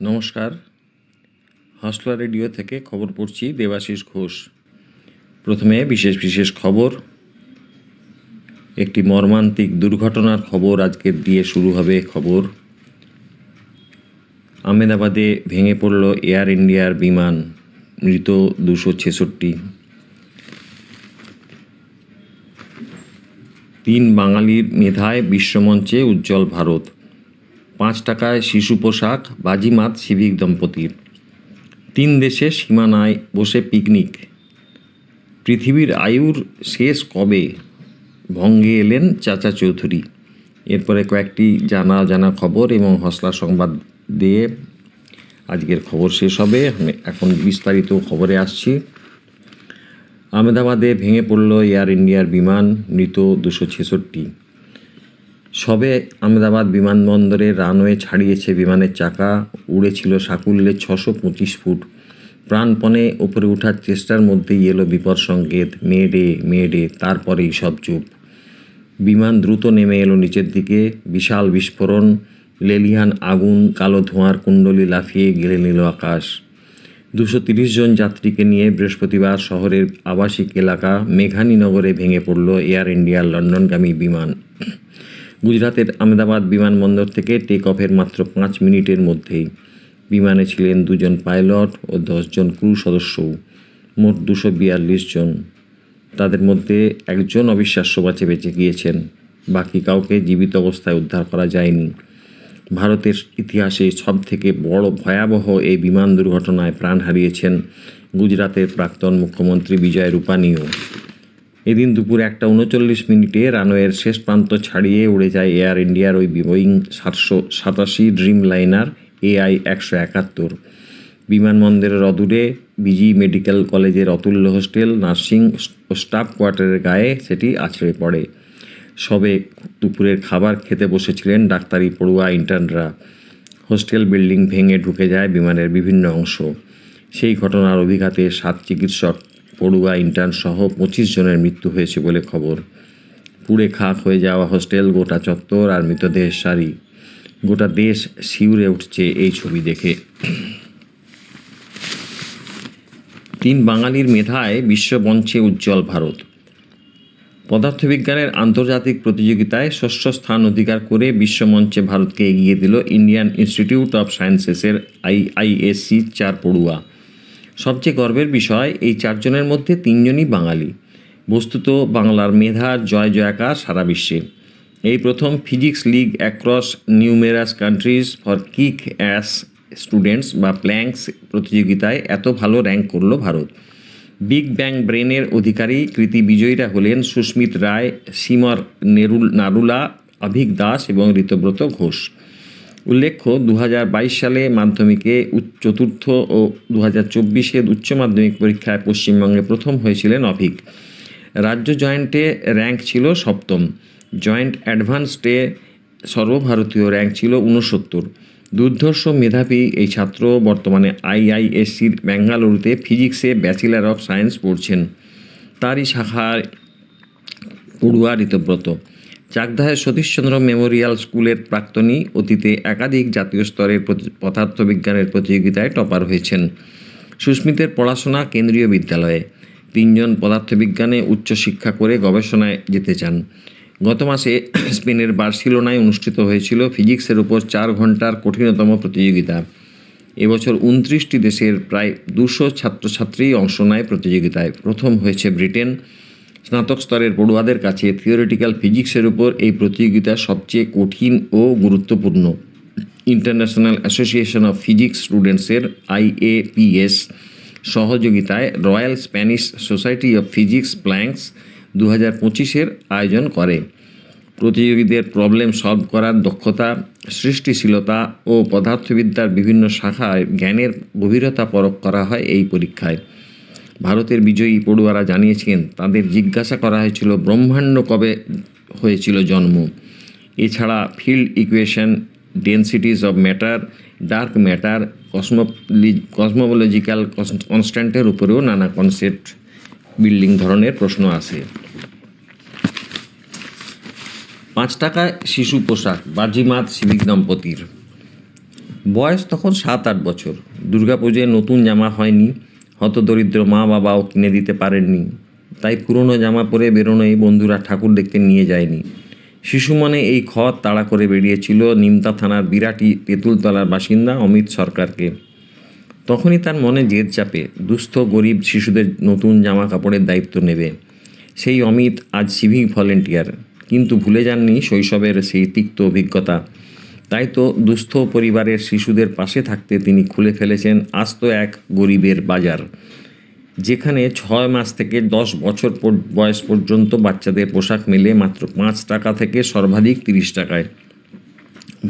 নমস্কার। হাসলা রেডিও থেকে খবর পড়ছি দেবাশিস ঘোষ। প্রথমে বিশেষ বিশেষ খবর, একটি মর্মান্তিক দুর্ঘটনার খবর আজকের দিয়ে শুরু হবে খবর। আহমেদাবাদে ভেঙে পড়ল এয়ার ইন্ডিয়ার বিমান, মৃত দুশো ছেষট্টি। তিন বাঙালির মেধায় বিশ্বমঞ্চে উজ্জ্বল ভারত। পাঁচ টাকায় শিশু পোশাক, বাজিমাত, সিভিক দম্পতির তিন দেশে সীমানায় বসে পিকনিক। পৃথিবীর আয়ুর শেষ কবে? ভঙ্গে এলেন চাচা চৌধুরী। এরপরে কয়েকটি জানা জানা খবর এবং হসলা সংবাদ দিয়ে আজকের খবর শেষ হবে। আমি এখন বিস্তারিত খবরে আসছি। আহমেদাবাদে ভেঙে পড়ল এয়ার ইন্ডিয়ার বিমান, মৃত দুশো ছেষট্টি। সবে আহমেদাবাদ বিমানবন্দরে রানওয়ে ছাড়িয়েছে বিমানের চাকা। উড়েছিল সাকুল্যে ছশো পঁচিশ ফুট। প্রাণপণে ওপরে ওঠার চেষ্টার মধ্যেই এলো বিপদ সংকেত। মেয়েডে মেয়েডে তারপরেই সব চুপ। বিমান দ্রুত নেমে এলো নিচের দিকে। বিশাল বিস্ফোরণ। লেলিহান আগুন, কালো ধোঁয়ার কুণ্ডলি লাফিয়ে গেলে নিল আকাশ। দুশো তিরিশ জন যাত্রীকে নিয়ে বৃহস্পতিবার শহরের আবাসিক এলাকা মেঘানীনগরে ভেঙে পড়ল এয়ার ইন্ডিয়ার লন্ডনগামী বিমান। গুজরাতের আহমেদাবাদ বিমানবন্দর থেকে টেক অফের মাত্র পাঁচ মিনিটের মধ্যেই। বিমানে ছিলেন দুজন পাইলট ও দশজন ক্রু সদস্যও মোট দুশো বিয়াল্লিশ জন। তাদের মধ্যে একজন অবিশ্বাস্য বাঁচে বেঁচে গিয়েছেন, বাকি কাউকে জীবিত অবস্থায় উদ্ধার করা যায়নি। ভারতের ইতিহাসে সব থেকে বড় ভয়াবহ এই বিমান দুর্ঘটনায় প্রাণ হারিয়েছেন গুজরাতের প্রাক্তন মুখ্যমন্ত্রী বিজয় রূপানীও। এদিন দুপুর একটা উনচল্লিশ মিনিটে রানওয়ের শেষ প্রান্ত ছাড়িয়ে উড়ে যায় এয়ার ইন্ডিয়ার ওই বোয়িং সাতশো সাতাশি ড্রিম লাইনার এআই একশো একাত্তর। বিমানবন্দরের অদূরে বিজি মেডিকেল কলেজের অতুল্য হোস্টেল নার্সিং ও স্টাফ কোয়ার্টারের গায়ে সেটি আছড়ে পড়ে। সবে দুপুরের খাবার খেতে বসেছিলেন ডাক্তারি পড়ুয়া ইন্টার্নরা। হোস্টেল বিল্ডিং ভেঙে ঢুকে যায় বিমানের বিভিন্ন অংশ। সেই ঘটনার অভিঘাতে সাত চিকিৎসক পড়ুয়া ইন্টার্ন সহ পঁচিশ জনের মৃত্যু হয়েছে বলে খবর। পুড়ে খাক হয়ে যাওয়া হোস্টেল গোটা চত্বর আর মৃতদেহের সারি। গোটা দেশ শিউরে উঠছে এই ছবি দেখে। তিন বাঙালির মেধায় বিশ্বমঞ্চে উজ্জ্বল ভারত। পদার্থবিজ্ঞানের আন্তর্জাতিক প্রতিযোগিতায় ষষ্ঠ স্থান অধিকার করে বিশ্বমঞ্চে ভারতকে এগিয়ে দিল ইন্ডিয়ান ইনস্টিটিউট অফ সায়েন্সেসের আইআইএসসি চার পড়ুয়া। সবচেয়ে গর্বের বিষয়, এই চারজনের মধ্যে তিনজনই বাঙালি। বস্তুত বাংলার মেধার জয় জয়াকার সারা বিশ্বে। এই প্রথম physics league across numerous countries for kick ass students বা প্ল্যাঙ্কস প্রতিযোগিতায় এত ভালো র্যাঙ্ক করল ভারত। বিগ ব্যাং ব্রেনের অধিকারী কৃতি বিজয়ীরা হলেন সুস্মিত রায় সিমর নেরুল নারুলা, অভিক দাস এবং ঋতব্রত ঘোষ। উল্লেখ্য দু হাজার বাইশ সালে মাধ্যমিকে চতুর্থ ও দু হাজার উচ্চ মাধ্যমিক পরীক্ষায় পশ্চিমবঙ্গে প্রথম হয়েছিলেন অভিক রাজ্য জয়েন্টে র্যাঙ্ক ছিল সপ্তম। জয়েন্ট অ্যাডভান্সডে সর্বভারতীয় র্যাঙ্ক ছিল ঊনসত্তর। দুর্ধর্ষ মেধাবী এই ছাত্র বর্তমানে আইআইএসসির বেঙ্গালুরুতে ফিজিক্সে ব্যাচেলার অফ সায়েন্স পড়ছেন। তারই শাখায় পড়ুয়া ঋতব্রত। চাকদাহের সতীশচন্দ্র মেমোরিয়াল স্কুলের প্রাক্তনী অতীতে একাধিক জাতীয় স্তরের পদার্থবিজ্ঞানের প্রতিযোগিতায় টপার হয়েছেন। সুস্মিতের পড়াশোনা কেন্দ্রীয় বিদ্যালয়ে। তিনজন পদার্থবিজ্ঞানে উচ্চশিক্ষা করে গবেষণায় যেতে চান। গত মাসে স্পেনের বার্সিলোনায় অনুষ্ঠিত হয়েছিল ফিজিক্সের উপর চার ঘণ্টার কঠিনতম প্রতিযোগিতা। এবছর উনত্রিশটি দেশের প্রায় দুশো ছাত্রছাত্রী অংশ নেয় প্রতিযোগিতায়। প্রথম হয়েছে ব্রিটেন স্নাতক স্তরের পড়ুয়াদের কাছে থিওরিটিক্যাল ফিজিক্সের উপর এই প্রতিযোগিতা সবচেয়ে কঠিন ও গুরুত্বপূর্ণ। ইন্টারন্যাশনাল অ্যাসোসিয়েশন অফ ফিজিক্স স্টুডেন্টসের আইএপিএস সহযোগিতায় royal Spanish society of physics PLANCKS দু হাজার পঁচিশের আয়োজন করে। প্রতিযোগীদের প্রবলেম সলভ করার দক্ষতা, সৃষ্টিশীলতা ও পদার্থবিদ্যার বিভিন্ন শাখায় জ্ঞানের গভীরতা পরখ করা হয় এই পরীক্ষায়। ভারতের বিজয়ী পড়ুয়ারা জানিয়েছেন, তাদের জিজ্ঞাসা করা হয়েছিল, ব্রহ্মাণ্ড কবে হয়েছিল জন্ম? এছাড়া field equation densities of matter dark matter কসমোলি cosmological কনস্ট্যান্টের উপরেও নানা কনসেপ্ট বিল্ডিং ধরনের প্রশ্ন আসে পাঁচ টাকায় শিশু পোশাক, বাজিমাত সিভিক দম্পতির। বয়স তখন সাত আট বছর। দুর্গাপুজোয় নতুন জামা হয়নি। হতদরিদ্র মা বাবাও কিনে দিতে পারেননি। তাই পুরনো জামা পরে বেরোনোই বন্ধুরা ঠাকুর দেখতে নিয়ে যায়নি। শিশু মনে এই খত তাড়া করে বেরিয়েছিল নিমতা থানার বিরাটি তেঁতুলতলার বাসিন্দা অমিত সরকারকে। তখনই তার মনে জেদ চাপে দুস্থ গরিব শিশুদের নতুন জামা কাপড়ের দায়িত্ব নেবে। সেই অমিত আজ সিভিক ভলেন্টিয়ার কিন্তু ভুলে যাননি শৈশবের সেই তিক্ত অভিজ্ঞতা। তাই তো দুস্থ পরিবারের শিশুদের পাশে থাকতে তিনি খুলে ফেলেছেন আস্ত এক গরিবের বাজার, যেখানে ছয় মাস থেকে দশ বছর বয়স পর্যন্ত বাচ্চাদের পোশাক মেলে মাত্র পাঁচ টাকা থেকে সর্বাধিক তিরিশ টাকায়।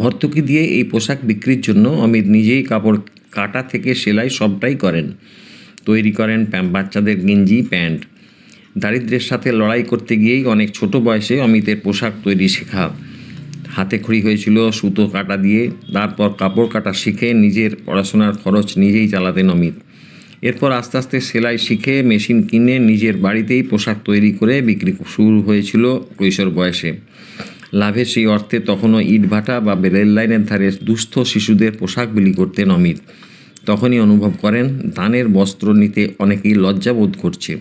ভর্তুকি দিয়ে এই পোশাক বিক্রির জন্য অমিত নিজেই কাপড় কাটা থেকে সেলাই সবটাই করেন। তৈরি করেন বাচ্চাদের গেঞ্জি, প্যান্ট। দারিদ্র্যের সাথে লড়াই করতে গিয়েই অনেক ছোট বয়সে অমিতের পোশাক তৈরি শেখা হাতে খড়ি হয়েছিল সুতো কাটা দিয়ে, তারপর কাপড় কাটা শিখে নিজের পড়াশোনার খরচ নিজেই চালাতেন অমিত। এরপর আস্তে আস্তে সেলাই শিখে মেশিন কিনে নিজের বাড়িতেই পোশাক তৈরি করে বিক্রি শুরু হয়েছিল কৈশোর বয়সে। লাভের সেই অর্থে তখনও ইটভাটা বা রেল লাইনের ধারে দুস্থ শিশুদের পোশাক বিলি করতেন অমিত। তখনই অনুভব করেন দানের বস্ত্র নিতে অনেকেই লজ্জাবোধ করছে।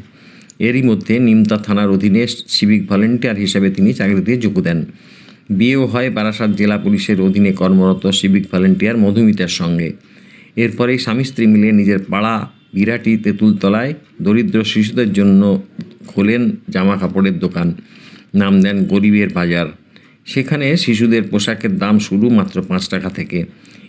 এরই মধ্যে নিমতা থানার অধীনে সিভিক ভলেন্টিয়ার হিসেবে তিনি চাকরিতে যোগ দেন। বিয়েও হয় বারাসাত জেলা পুলিশের অধীনে কর্মরত সিভিক ভলেন্টিয়ার মধুমিতার সঙ্গে। এরপরেই স্বামী স্ত্রী মিলে নিজের পাড়া বিরাটি তেঁতুলতলায় দরিদ্র শিশুদের জন্য খোলেন জামা কাপড়ের দোকান। নাম দেন গরিবের বাজার। সেখানে শিশুদের পোশাকের দাম শুরু মাত্র পাঁচ টাকা থেকে।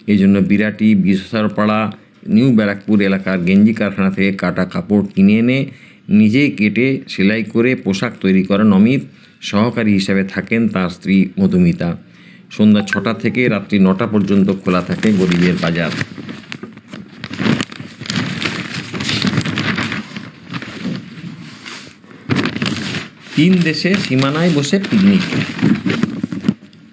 এই জন্য বিরাটি বিশ্বরপাড়া নিউ ব্যারাকপুর এলাকার গেঞ্জি কারখানা থেকে কাটা কাপড় কিনে এনে নিজেই কেটে সেলাই করে পোশাক তৈরি করেন অমিত। সহকারী হিসাবে থাকেন তার স্ত্রী মধুমিতা। সন্ধ্যা ছটা থেকে রাত্রি নটা পর্যন্ত খোলা থাকে গরিবের বাজার। তিন দেশে সীমানায় বসে পিকনিক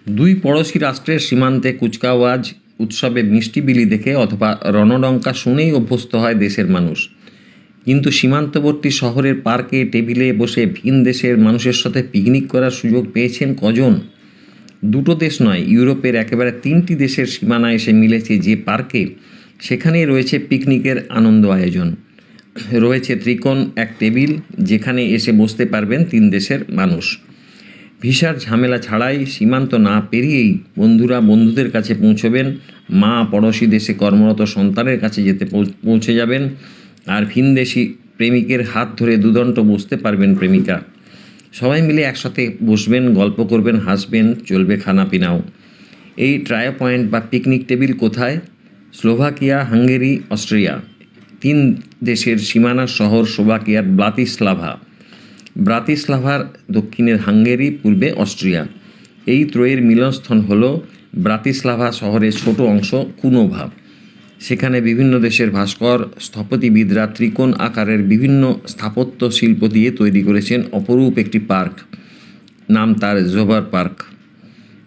দুই পড়োশি রাষ্ট্রের সীমান্তে কুচকাওয়াজ, উৎসবে মিষ্টি বিলি দেখে অথবা রণডঙ্কা শুনেই অভ্যস্ত হয় দেশের মানুষ। কিন্তু সীমান্তবর্তী শহরের পার্কে টেবিলে বসে ভিন দেশের মানুষের সাথে পিকনিক করার সুযোগ পেয়েছেন কজন? দুটো দেশ নয়, ইউরোপের একেবারে তিনটি দেশের সীমানা এসে মিলেছে যে পার্কে, সেখানেই রয়েছে পিকনিকের আনন্দ আয়োজন। রয়েছে ত্রিকোণ, এক টেবিল, যেখানে এসে বসতে পারবেন তিন দেশের মানুষ। ভিসার ঝামেলা ছাড়াই সীমান্ত না পেরিয়েই বন্ধুরা বন্ধুদের কাছে পৌঁছবেন মা পড়োশি দেশে কর্মরত সন্তানের কাছে যেতে পৌঁছে যাবেন আর ভিনদেশি প্রেমিকের হাত ধরে দুদণ্ড বসতে পারবেন প্রেমিকা। সবাই মিলে একসাথে বসবেন, গল্প করবেন, হাসবেন, চলবে খানা পিনাও। এই ট্রায় পয়েন্ট বা পিকনিক টেবিল কোথায়? Slovakia, Hungary, Austria. তিন দেশের সীমানা শহর স্লোভাকিয়ার ব্লাতিস্লাভা ব্রাতিস্লাভার দক্ষিণের হাঙ্গেরি, পূর্বে অস্ট্রিয়া। এই ত্রয়ের মিলনস্থল হল ব্রাতিস্লাভা শহরের ছোট অংশ কুনোভা। সেখানে বিভিন্ন দেশের ভাস্কর স্থপতিবিদরা ত্রিকোণ আকারের বিভিন্ন স্থাপত্য শিল্প দিয়ে তৈরি করেছেন অপরূপ একটি পার্ক। নাম তার জোভার পার্ক।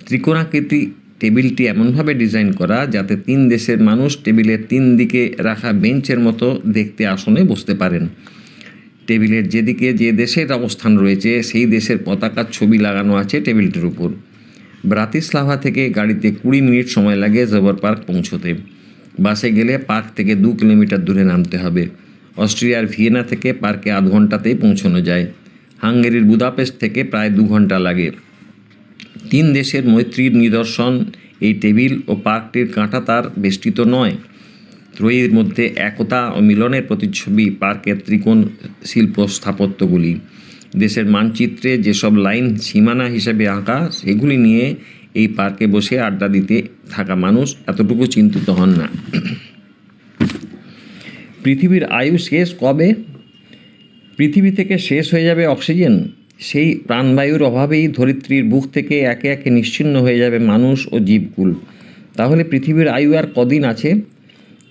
ত্রিকোণাকৃতি টেবিলটি এমনভাবে ডিজাইন করা যাতে তিন দেশের মানুষ টেবিলের তিন দিকে রাখা বেঞ্চের মতো দেখতে আসনে বসতে পারেন। টেবিলের যেদিকে যে দেশের অবস্থান রয়েছে, সেই দেশের পতাকার ছবি লাগানো আছে টেবিলটির উপর। ব্রাতিস্লাভা থেকে গাড়িতে কুড়ি মিনিট সময় লাগে জবর পার্ক পৌঁছতে। বাসে গেলে পার্ক থেকে দু কিলোমিটার দূরে নামতে হবে। অস্ট্রিয়ার ভিয়েনা থেকে পার্কে আধ ঘন্টাতেই পৌঁছানো যায়। হাঙ্গেরির বুদাপেস্ট থেকে প্রায় দু ঘণ্টা লাগে। তিন দেশের মৈত্রীর নিদর্শন, এই টেবিল ও পার্কটির কাঁটা তার বেষ্টিত নয়। ত্রয়ীর মধ্যে একতা ও মিলনের প্রতিচ্ছবি পার্কের ত্রিকোণ শিল্প স্থাপত্যগুলি দেশের মানচিত্রে যেসব লাইন সীমানা হিসেবে আঁকা, সেগুলি নিয়ে এই পার্কে বসে আড্ডা দিতে থাকা মানুষ এতটুকু চিন্তিত হন না। পৃথিবীর আয়ু শেষ কবে? পৃথিবী থেকে শেষ হয়ে যাবে অক্সিজেন? সেই প্রাণবায়ুর অভাবেই ধরিত্রীর বুক থেকে একে একে নিশ্চিহ্ন হয়ে যাবে মানুষ ও জীবকুল। তাহলে পৃথিবীর আয়ু আর কদিন আছে?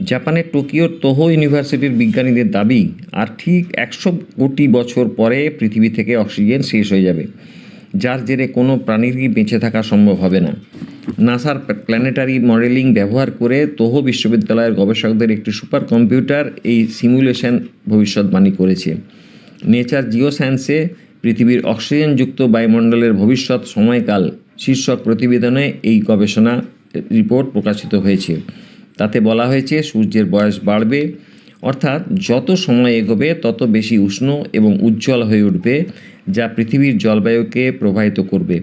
জাপানের টোকিওর তোহো ইউনিভার্সিটির বিজ্ঞানীদের দাবি, আর ঠিক একশো কোটি বছর পরে পৃথিবী থেকে অক্সিজেন শেষ হয়ে যাবে। যার জেরে কোনো প্রাণীরই বেঁচে থাকা সম্ভব হবে না। নাসার প্ল্যানেটারি মডেলিং ব্যবহার করে তোহো বিশ্ববিদ্যালয়ের গবেষকদের একটি সুপার কম্পিউটার এই সিমুলেশন ভবিষ্যৎবাণী করেছে। নেচার জিও সায়েন্সে পৃথিবীর অক্সিজেনযুক্ত বায়ুমণ্ডলের ভবিষ্যৎ সময়কাল শীর্ষক প্রতিবেদনে এই গবেষণা রিপোর্ট প্রকাশিত হয়েছে। তাতে বলা হয়েছে, সূর্যের বয়স বাড়বে, অর্থাৎ যত সময় এগোবে, তত বেশি উষ্ণ এবং উজ্জ্বল হয়ে উঠবে যা পৃথিবীর জলবায়ুকে প্রভাবিত করবে।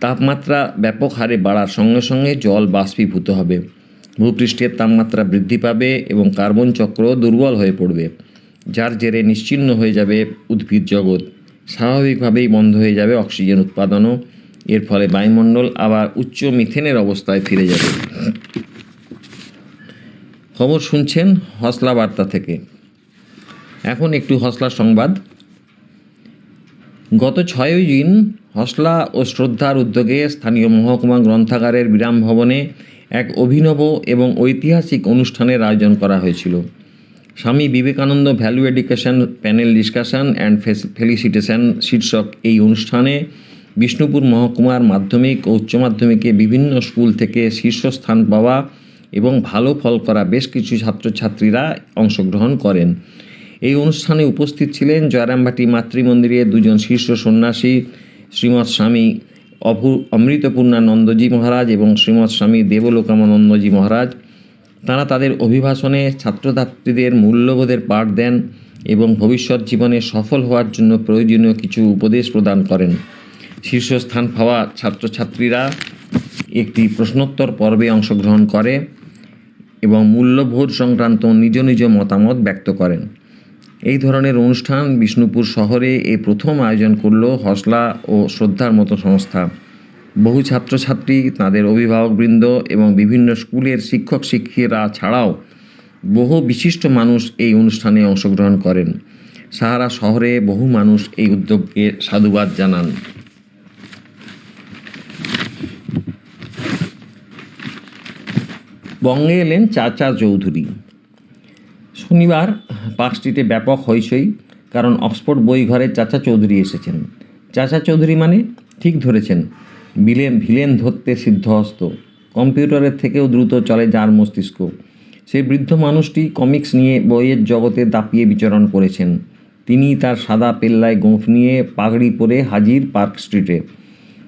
তাপমাত্রা ব্যাপক হারে বাড়ার সঙ্গে সঙ্গে জল বাষ্পীভূত হবে। ভূপৃষ্ঠের তাপমাত্রা বৃদ্ধি পাবে এবং কার্বন চক্র দুর্বল হয়ে পড়বে, যার জেরে নিশ্চিন্ন হয়ে যাবে উদ্ভিদ জগৎ। স্বাভাবিকভাবেই বন্ধ হয়ে যাবে অক্সিজেন উৎপাদনও। এর ফলে বায়ুমণ্ডল আবার উচ্চ মিথেনের অবস্থায় ফিরে যাবে। খবর শুনছেন হসলা বার্তা থেকে। এখন একটু হসলা সংবাদ। গত ছয়ই জুন হসলা ও শ্রদ্ধার উদ্যোগে স্থানীয় মহকুমা গ্রন্থাগারের বিরাম ভবনে এক অভিনব এবং ঐতিহাসিক অনুষ্ঠানের আয়োজন করা হয়েছিল। Swami Vivekananda value education panel discussion and felicitation শীর্ষক এই অনুষ্ঠানে বিষ্ণুপুর মহকুমার মাধ্যমিক ও উচ্চ মাধ্যমিকে বিভিন্ন স্কুল থেকে শীর্ষস্থান পাওয়া এবং ভালো ফল করা বেশ কিছু ছাত্রছাত্রীরা অংশগ্রহণ করেন। এই অনুষ্ঠানে উপস্থিত ছিলেন জয়রামবাটি মাতৃমন্দিরের দুজন শীর্ষ সন্ন্যাসী, শ্রীমৎ স্বামী অভু অমৃতপূর্ণানন্দজি মহারাজ এবং শ্রীমৎ স্বামী দেবলোকামানন্দজি মহারাজ। তারা তাদের অভিভাষণে ছাত্রছাত্রীদের মূল্যবোধের পাঠ দেন এবং ভবিষ্যৎ জীবনে সফল হওয়ার জন্য প্রয়োজনীয় কিছু উপদেশ প্রদান করেন। শীর্ষস্থান পাওয়া ছাত্রছাত্রীরা একটি প্রশ্নোত্তর পর্বে অংশগ্রহণ করে এবং মূল্যবোধ সংক্রান্ত নিজ নিজ মতামত ব্যক্ত করেন। এই ধরনের অনুষ্ঠান বিষ্ণুপুর শহরে এ প্রথম আয়োজন করল হসলা ও শ্রদ্ধার মতো সংস্থা। বহু ছাত্রছাত্রী, তাদের অভিভাবকবৃন্দ এবং বিভিন্ন স্কুলের শিক্ষক শিক্ষিকা ছাড়াও বহু বিশিষ্ট মানুষ এই অনুষ্ঠানে অংশগ্রহণ করেন। সাহারা শহরে বহু মানুষ এই উদ্যোগকে সাধুবাদ জানান। বঙ্গে এলেন চাচা চৌধুরী। শনিবার পার্ক স্ট্রিটে ব্যাপক হইচই, কারণ অক্সফোর্ড বই ঘরে চাচা চৌধুরী এসেছেন। চাচা চৌধুরী মানে ঠিক ধরেছেন বিলেন ভিলেন ধরতে সিদ্ধহস্ত। কম্পিউটারের থেকেও দ্রুত চলে যার মস্তিষ্ক। সেই বৃদ্ধ মানুষটি কমিক্স নিয়ে বইয়ের জগতে দাপিয়ে বিচরণ করেছেন। তিনি তার সাদা পেল্লায় গোঁফ নিয়ে পাগড়ি পরে হাজির পার্ক স্ট্রিটে।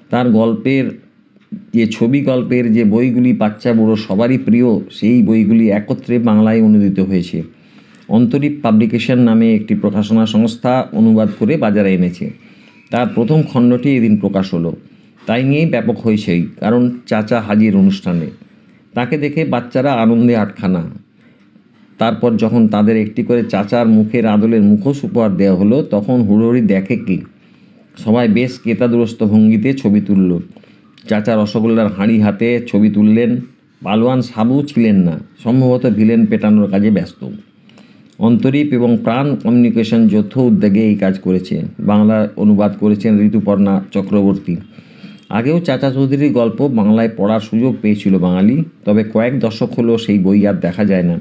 তার গল্পের যে ছবি গল্পের যে বইগুলি বাচ্চা বুড়ো সবারই প্রিয়, সেই বইগুলি একত্রে বাংলায় অনুদিত হয়েছে। অন্তরীপ পাবলিকেশন নামে একটি প্রকাশনা সংস্থা অনুবাদ করে বাজারে এনেছে। তার প্রথম খণ্ডটি এদিন প্রকাশ হলো। তাই নিয়েই ব্যাপক হয়েছেই কারণ চাচা হাজির অনুষ্ঠানে। তাকে দেখে বাচ্চারা আনন্দে আটখানা। তারপর যখন তাদের একটি করে চাচার মুখের আদলের মুখোশ উপহার দেওয়া হলো, তখন হুড়োহুড়ি দেখে কি? সবাই বেশ কেতাদুরস্ত ভঙ্গিতে ছবি তুলল। চাচা রসগোল্লার হাঁড়ি হাতে ছবি তুললেন। পালোয়ান সাবু ছিলেন না। সম্ভবত ভিলেন পেটানোর কাজে ব্যস্ত। অন্তরীপ এবং প্রাণ কমিউনিকেশন যৌথ উদ্যোগে এই কাজ করেছে। বাংলা অনুবাদ করেছেন ঋতুপর্ণা চক্রবর্তী। আগেও চাচা চৌধুরীর গল্প বাংলায় পড়ার সুযোগ পেয়েছিল বাঙালি, তবে কয়েক দশক হলো সেই বই আর দেখা যায় না।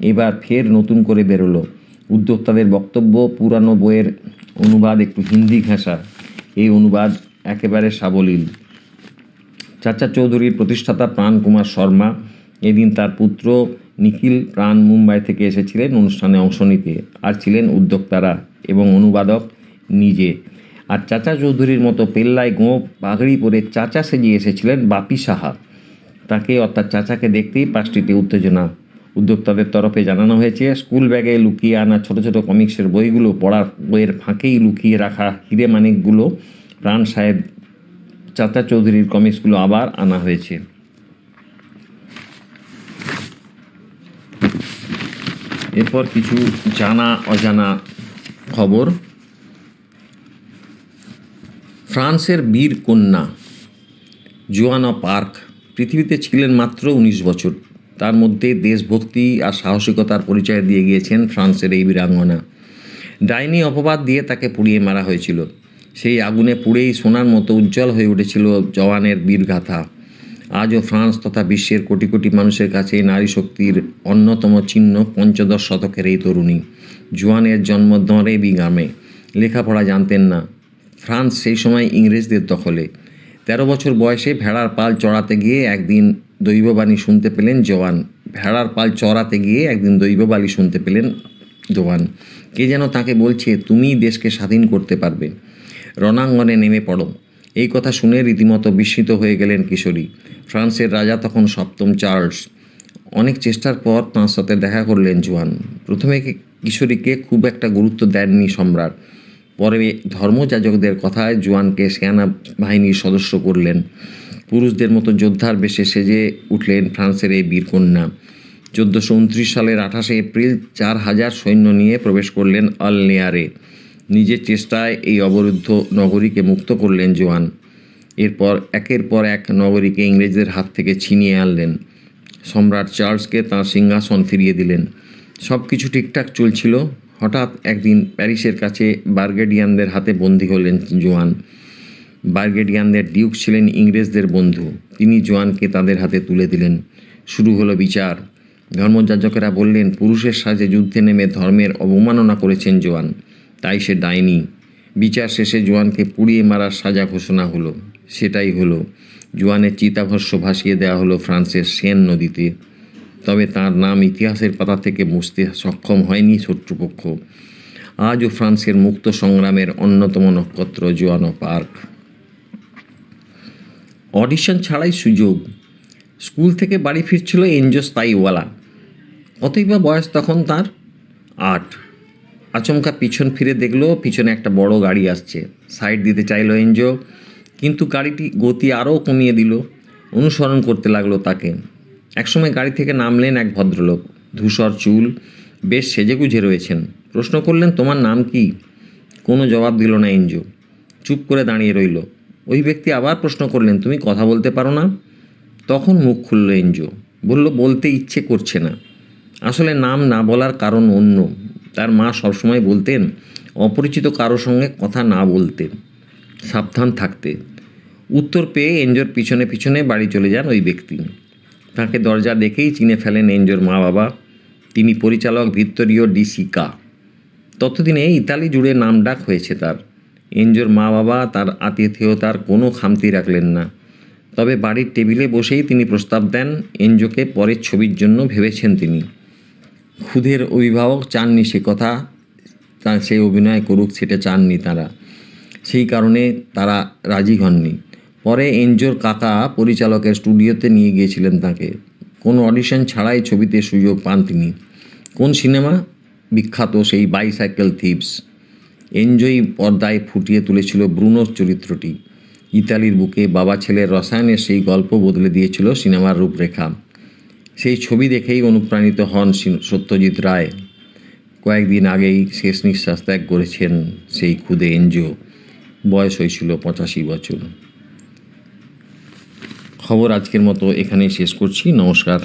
এবার ফের নতুন করে বেরোলো। উদ্যোক্তাদের বক্তব্য, পুরানো বইয়ের অনুবাদ একটু হিন্দি ঘেঁষা। এই অনুবাদ একেবারে সাবলীল। চাচা চৌধুরীর প্রতিষ্ঠাতা প্রাণ কুমার শর্মা, এদিন তার পুত্র নিখিল প্রাণ মুম্বাই থেকে এসেছিলেন অনুষ্ঠানে অংশ নিতে। আর ছিলেন উদ্যোক্তারা এবং অনুবাদক নিজে। আর চাচা চৌধুরীর মতো পেল্লায় গোঁপ পাগড়ি পরে চাচা সেজে এসেছিলেন বাপি সাহা। তাকে অর্থাৎ চাচাকে দেখতেই পাঁচটিতে উত্তেজনা। উদ্যোক্তাদের তরফে জানানো হয়েছে, স্কুল ব্যাগে লুকিয়ে আনা ছোট ছোট কমিক্সের বইগুলো পড়ার বইয়ের ফাঁকেই লুকিয়ে রাখা হিরে মানিকগুলো প্রাণ সাহেব চাচা চৌধুরীর কমিক্সগুলো আবার আনা হয়েছে। এরপর কিছু জানা, অজানা খবর। ফ্রান্সের বীর কন্যা জোয়ানা পার্ক পৃথিবীতে ছিলেন মাত্র উনিশ বছর। তার মধ্যে দেশভক্তি আর সাহসিকতার পরিচয় দিয়ে গিয়েছেন ফ্রান্সের এই বীরাঙ্গনা। ডাইনি অপবাদ দিয়ে তাকে পুড়িয়ে মারা হয়েছিল। সেই আগুনে পুড়েই সোনার মতো উজ্জ্বল হয়ে উঠেছিল জওয়ানের বীরগাথা। আজও ফ্রান্স তথা বিশ্বের কোটি কোটি মানুষের কাছে নারী শক্তির অন্যতম চিহ্ন পঞ্চদশ শতকের এই তরুণী। জোয়ানের জন্ম দঁড়ে গ্রামে লেখাপড়া জানতেন না। ফ্রান্স সেই সময় ইংরেজদের দখলে। তেরো বছর বয়সে ভেড়ার পাল চড়াতে গিয়ে একদিন দৈববাণী শুনতে পেলেন জওয়ান ভেড়ার পাল চড়াতে গিয়ে একদিন দৈববাণী শুনতে পেলেন জওয়ান কে যেন তাকে বলছে তুমিই দেশকে স্বাধীন করতে পারবে। রণাঙ্গনে নেমে পড়ো। এই কথা শুনে রীতিমতো বিস্মিত হয়ে গেলেন কিশোরী। ফ্রান্সের রাজা তখন সপ্তম চার্লস। অনেক চেষ্টার পর তাঁর সাথে দেখা করলেন জুয়ান। প্রথমে কিশোরীকে খুব একটা গুরুত্ব দেননি সম্রাট। পরে ধর্মযাজকদের কথায় জুয়ানকে সেনা বাহিনীর সদস্য করলেন। পুরুষদের মতো যোদ্ধার বেশে সেজে উঠলেন ফ্রান্সের এই বীরকন্যা। চোদ্দোশো উনত্রিশ সালের আঠাশে এপ্রিল চার হাজার সৈন্য নিয়ে প্রবেশ করলেন আল নেয়ারে নিজের চেষ্টায় এই অবরুদ্ধ নগরীকে মুক্ত করলেন জোয়ান। এরপর, একের পর এক নগরীকে ইংরেজদের হাত থেকে ছিনিয়ে আনলেন। সম্রাট চার্লসকে তাঁর সিংহাসন ফিরিয়ে দিলেন। সব কিছু ঠিকঠাক চলছিল। হঠাৎ একদিন প্যারিসের কাছে বার্গেডিয়ানদের হাতে বন্দী হলেন জোয়ান। বার্গেডিয়ানদের ডিউক ছিলেন ইংরেজদের বন্ধু। তিনি জোয়ানকে তাদের হাতে তুলে দিলেন। শুরু হলো বিচার। ধর্মযাজকেরা বললেন, পুরুষের সাজে যুদ্ধে নেমে ধর্মের অবমাননা করেছেন জোয়ান। তাই সে ডাইনি। বিচার শেষে জোয়ানকে পুড়িয়ে মারার সাজা ঘোষণা হলো। সেটাই হলো, জোয়ানের চিতাভস্য ভাসিয়ে দেওয়া হলো ফ্রান্সের সেন নদীতে। তবে তার নাম ইতিহাসের পাতা থেকে মুছতে সক্ষম হয়নি শত্রুপক্ষ। আজও ফ্রান্সের মুক্ত সংগ্রামের অন্যতম নক্ষত্র জোয়ানো পার্ক। অডিশন ছাড়াই সুযোগ। স্কুল থেকে বাড়ি ফিরছিল এনজো স্তাইওয়ালা কতই বা বয়স তখন তার? আট। আচমকা পিছন ফিরে দেখল, পিছনে একটা বড় গাড়ি আসছে। সাইড দিতে চাইলো এনজো, কিন্তু গাড়িটি গতি আরও কমিয়ে দিল। অনুসরণ করতে লাগল তাকে। একসময় গাড়ি থেকে নামলেন এক ভদ্রলোক। ধূসর চুল, বেশ সেজেগুজে রয়েছেন। প্রশ্ন করলেন, তোমার নাম কি? কোনো জবাব দিল না এনজো। চুপ করে দাঁড়িয়ে রইল। ওই ব্যক্তি আবার প্রশ্ন করলেন, তুমি কথা বলতে পারো না? তখন মুখ খুলল এনজো। বলল, বলতে ইচ্ছে করছে না। আসলে নাম না বলার কারণ অন্য। তার মা সবসময় বলতেন, অপরিচিত কারোর সঙ্গে কথা না বলতে, সাবধান থাকতে। উত্তর পেয়ে এনজোর পিছনে পিছনে বাড়ি চলে যান ওই ব্যক্তি। তাকে দরজা দেখেই চিনে ফেলেন এনজোর মা বাবা তিনি পরিচালক ভিত্তরীয় ডিসিকা ততদিনে ইতালি জুড়ে নাম ডাক হয়েছে তার। এনজোর মা বাবা তার আতিথেয়তার কোনো খামতি রাখলেন না। তবে বাড়ির টেবিলে বসেই তিনি প্রস্তাব দেন, এনজোকে পরের ছবির জন্য ভেবেছেন তিনি। খুদের অভিভাবক চাননি সে কথা তা সে অভিনয় করুক সেটা চাননি তারা। সেই কারণে তারা রাজি হননি। পরে এনজোর কাকা পরিচালকের স্টুডিওতে নিয়ে গিয়েছিলেন তাকে। কোনো অডিশন ছাড়াই ছবিতে সুযোগ পান তিনি। কোন সিনেমা? বিখ্যাত সেই বাইসাইকেল থিপস। এনজয়ই পর্দায় ফুটিয়ে তুলেছিল ব্রুনোর চরিত্রটি। ইতালির বুকে বাবা ছেলের রসায়নের সেই গল্প বদলে দিয়েছিল সিনেমার রূপরেখা। সেই ছবি দেখেই অনুপ্রাণিত হন সত্যজিৎ রায়। কয়েকদিন আগেই শেষ নিঃশ্বাস ত্যাগ করেছেন সেই ক্ষুদে এনজিও। বয়স হয়েছিল পঁচাশি বছর। খবর আজকের মতো এখানেই শেষ করছি। নমস্কার।